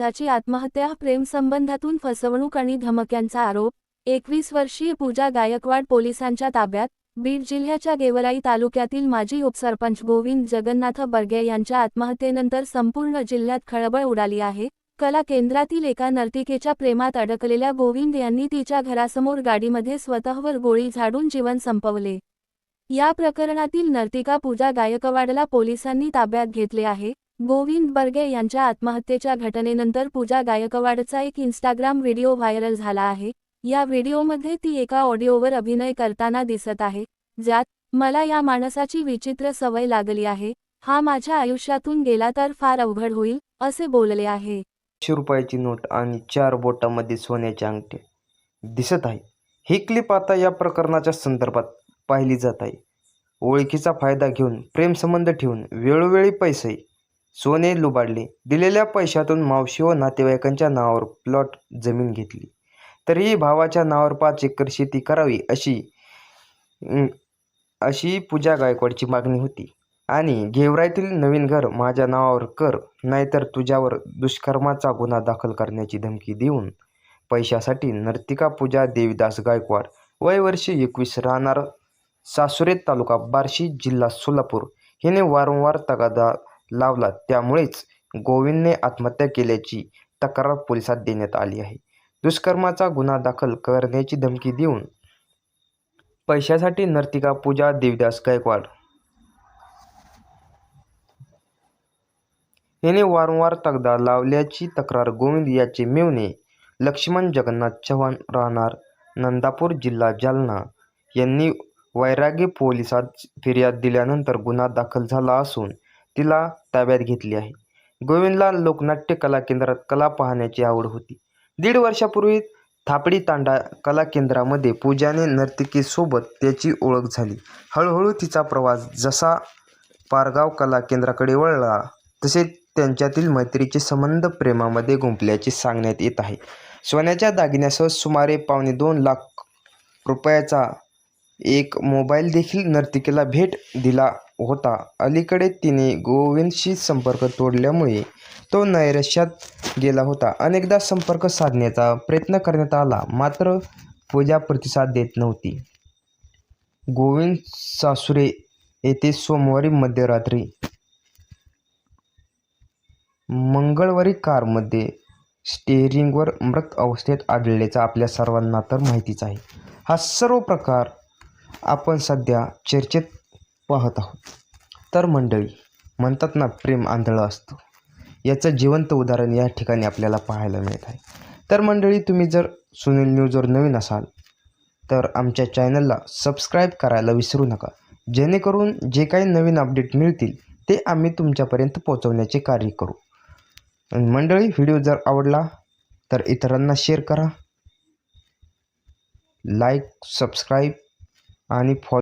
त्याची आत्महत्या प्रेमसंबंधातून फसवणूक आणि धमक्यांचा आरोप एकवीस वर्षीय पूजा गायकवाड पोलिसांच्या ताब्यात बीड जिल्ह्याच्या गेवराई तालुक्यातील माजी उपसरपंच गोविंद जगन्नाथ बर्गे यांच्या आत्महत्येनंतर संपूर्ण जिल्ह्यात खळबळ उडाली आहे. कला केंद्रातील एका नर्तिकेच्या प्रेमात अडकलेल्या गोविंद यांनी तिच्या घरासमोर गाडीमध्ये स्वतःवर गोळी झाडून जीवन संपवले. या प्रकरणातील नर्तिका पूजा गायकवाडला पोलिसांनी ताब्यात घेतले आहे. गोविंद बर्गे यांच्या आत्महत्येच्या घटनेनंतर पूजा गायकवाडचा एक इंस्टाग्राम व्हिडिओ व्हायरल झाला आहे. या व्हिडिओमध्ये ती एका ऑडिओवर अभिनय करताना दिसत आहे ज्यात मला या माणसाची विचित्र सवय लागली आहे. हा माझ्या आयुष्यातून गेला तर फार अवघड होईल असे बोलले आहे. एकशे रुपयाची नोट आणि चार बोटामध्ये सोन्याचे अंगठे दिसत आहे. ही क्लिप आता या प्रकरणाच्या संदर्भात पाहिली जात आहे. ओळखीचा फायदा घेऊन प्रेमसंबंध ठेवून वेळोवेळी पैसे सोने लुबाडले. दिलेल्या पैशातून मावशी व नातेवाईकांच्या नावावर प्लॉट जमीन घेतली. तरीही भावाच्या नावावर पाच एकर शेती करावी अशी अशी पूजा गायकवाडची मागणी होती. आणि गेवराईतील नवीन घर माझ्या नावावर कर नाहीतर तुझ्यावर दुष्कर्माचा गुन्हा दाखल करण्याची धमकी देऊन पैशासाठी नर्तिका पूजा देवीदास गायकवाड वय वर्षी एकवीस राहणार सासुरे तालुका बार्शी जिल्हा सोलापूर. हिने वारंवार तगादा लावला. त्यामुळेच गोविंदने आत्महत्या केल्याची तक्रार पोलिसात देण्यात आली आहे. दुष्कर्माचा गुन्हा दाखल करण्याची धमकी देऊन पैशासाठी नर्तिका पूजा देवीदास गायकवाड याने वारंवार तगदा लावल्याची तक्रार गोविंद याचे मेवणे लक्ष्मण जगन्नाथ चव्हाण राहणार नंदापूर जिल्हा जालना यांनी वैरागी पोलिसात फिर्याद दिल्यानंतर गुन्हा दाखल झाला असून तिला ताब्यात घेतली आहे. गोविंदला लोकनाट्य कला केंद्रात कला पाहण्याची आवड होती. दीड वर्षापूर्वी थापडी तांडा कला केंद्रामध्ये पूजाने नर्तिकेसोबत त्याची ओळख झाली. हळूहळू तिचा प्रवास जसा पारगाव कला केंद्राकडे वळला तसे त्यांच्यातील मैत्रीचे संबंध प्रेमामध्ये गुंपल्याचे सांगण्यात येत आहे. सोन्याच्या दागिन्यासह सुमारे पावणे दोन लाख रुपयाचा एक मोबाईल देखील नर्तिकेला भेट दिला होता. अलीकडे तिने गोविंदशी संपर्क तोडल्यामुळे तो नैराश्यात गेला होता. अनेकदा संपर्क साधण्याचा प्रयत्न करण्यात आला मात्र पूजा प्रतिसाद देत नव्हती. गोविंद सासुरे येथे सोमवारी मध्यरात्री मंगळवारी कारमध्ये स्टेअरिंगवर मृत अवस्थेत आढळल्याचा आपल्या सर्वांना तर माहितीच आहे. हा सर्व प्रकार आपण सध्या चर्चेत पाहत आहोत. तर मंडळी म्हणतात ना प्रेम आंधळं असतं. याचं जिवंत उदाहरण या ठिकाणी आपल्याला पाहायला मिळत आहे. तर मंडळी तुम्ही जर सुनील न्यूजवर नवीन असाल तर आमच्या चॅनलला सबस्क्राईब करायला विसरू नका. जेणेकरून जे काही नवीन अपडेट मिळतील ते आम्ही तुमच्यापर्यंत पोहोचवण्याचे कार्य करू. मंडळी व्हिडिओ जर आवडला तर इतरांना शेअर करा. लाईक सबस्क्राईब आणि फॉलो